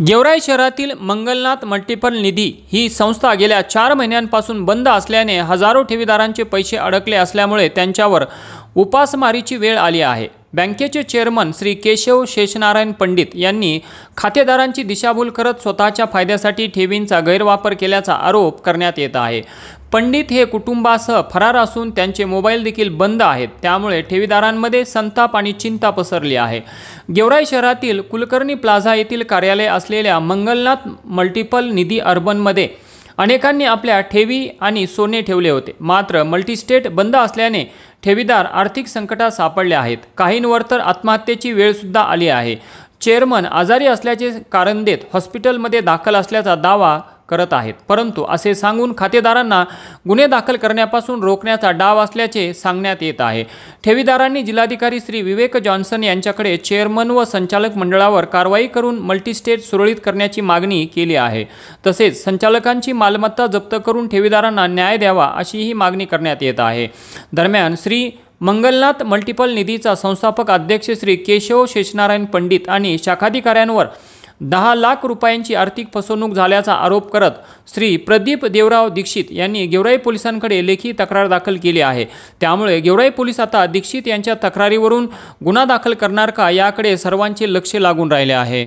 गेवराई शहरातील मंगलनाथ मल्टिपल निधी ही संस्था गेल्या चार महिन्यांपासून बंद असल्याने हजारो ठेवीदारांचे पैसे अडकले असल्यामुळे त्यांच्यावर उपासमारीची वेळ आली आहे. बँकेचे चेअरमन श्री केशव शेषनारायण पंडित यांनी खातेदारांची दिशाभूल करत स्वतःच्या फायद्यासाठी ठेवींचा गैरवापर केल्याचा आरोप करण्यात येत आहे. पंडित हे कुटुंबासह फरार असून त्यांचे मोबाईल देखील बंद आहेत. त्यामुळे ठेवीदारांमध्ये संताप आणि चिंता पसरली आहे. गेवराई शहरातील कुलकर्णी प्लाझा येथील कार्यालय असलेल्या मंगलनाथ मल्टिपल निधी अर्बनमध्ये अनेकांनी आपल्या ठेवी आणि सोने ठेवले होते. मात्र मल्टीस्टेट बंद असल्याने ठेवीदार आर्थिक संकटात सापडले आहेत. काहींवर तर आत्महत्येची वेळसुद्धा आली आहे. चेअरमन आजारी असल्याचे कारण देत हॉस्पिटलमध्ये दाखल असल्याचा दावा करत आहेत. परंतु असे सांगून खातेदारांना गुन्हे दाखल करण्यापासून रोखण्याचा डाव असल्याचे सांगण्यात येत आहे. ठेवीदारांनी जिल्हाधिकारी श्री विवेक जॉन्सन यांच्याकडे चेअरमन व संचालक मंडळावर कारवाई करून मल्टीस्टेट सुरळीत करण्याची मागणी केली आहे. तसेच संचालकांची मालमत्ता जप्त करून ठेवीदारांना न्याय द्यावा अशीही मागणी करण्यात येत आहे. दरम्यान श्री मंगलनाथ मल्टिपल निधीचा संस्थापक अध्यक्ष श्री केशव शेषनारायण पंडित आणि शाखाधिकाऱ्यांवर दहा लाख रुपयांची आर्थिक फसवणूक झाल्याचा आरोप करत श्री प्रदीप देवराव दीक्षित यांनी गेवराई पोलिसांकडे लेखी तक्रार दाखल केली आहे. त्यामुळे गेवराई पोलीस आता दीक्षित यांच्या तक्रारीवरून गुन्हा दाखल करणार का याकडे सर्वांचे लक्ष लागून राहिले आहे.